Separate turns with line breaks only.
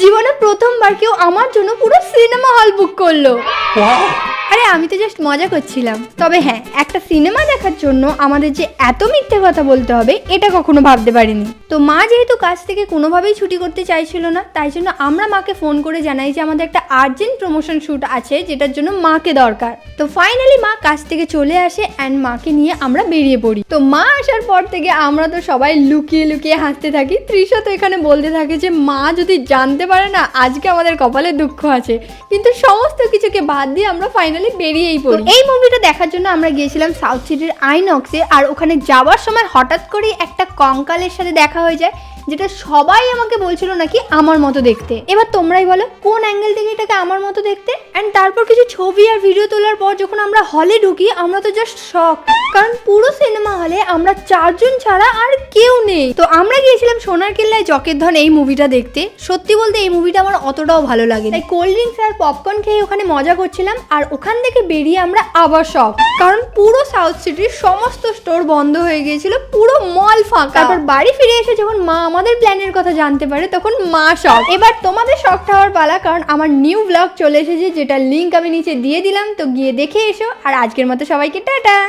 জীবনে প্রথমবার কেউ আমার জন্য পুরো সিনেমা হল বুক করল। আরে, আমি তো জাস্ট মজা করছিলাম। তবে হ্যাঁ একটা সিনেমা দেখার জন্য আমাদের যে এত মিথ্যে কথা বলতে হবে, এটা কখনো ভাবতে পারিনি। তো মা যেহেতু কাজ থেকে কোনোভাবেই ছুটি করতে চাইছিল না, তাই জন্য আমরা মাকে ফোন করে জানাই যে আমাদের একটা আর্জেন্ট প্রমোশন শ্যুট আছে, যেটার জন্য মাকে দরকার। তো ফাইনালি মা কাজ থেকে চলে আসে অ্যান্ড মাকে নিয়ে আমরা বেরিয়ে পড়ি। তো মা আসার পর থেকে আমরা তো সবাই লুকিয়ে লুকিয়ে হাসতে থাকি। তৃষা তো এখানে বলতে থাকে যে, মা যদি জানতে পারে না, আজকে আমাদের কপালে দুঃখ আছে। কিন্তু সমস্ত কিছুকে বাদ দিয়ে আমরা ফাইনালি বেরিয়েই পড়ি। এই মুভিটা দেখার জন্য আমরা গিয়েছিলাম সাউথ সিটির আইনক্সে আর ওখানে যাওয়ার সময় হঠাৎ করেই একটা কঙ্কালের সাথে দেখা হয়ে যায়। যেটা সবাই আমাকে বলছিল নাকি আমার মতো দেখতে। এবার তোমরাই বলো, কোন অ্যাঙ্গেল থেকে এটাকে আমার মতো দেখতে? অ্যান্ড তারপর কিছু ছবি আর ভিডিও তোলার পর যখন আমরা হলে ঢুকি, আমরা তো জাস্ট শখ কারণ পুরো সিনেমা হলে আমরা চারজন ছাড়া আর কেউ নেই। তো আমরা গিয়েছিলাম সোনার কেল্লায় জকের ধন এই মুভিটা দেখতে। সত্যি বলতে এই মুভিটা আমার অতটাও ভালো লাগে তাই কোল্ড ড্রিঙ্কস আর পপকর্ন খেয়ে ওখানে মজা করছিলাম, আর ওখান থেকে বেরিয়ে আমরা আবার শক কারণ পুরো সাউথ সিটির সমস্ত স্টোর বন্ধ হয়ে গিয়েছিল, পুরো মল ফাঁকা। তারপর বাড়ি ফিরে এসে যখন মা আমাদের প্ল্যানের কথা জানতে পারে তখন মা শখ এবার তোমাদের শখ হওয়ার পালা, কারণ আমার নিউ ব্লগ চলে এসেছে যেটা লিঙ্ক আমি নিচে দিয়ে দিলাম, তো গিয়ে দেখে এসো। আর আজকের মতো সবাইকে টাটা!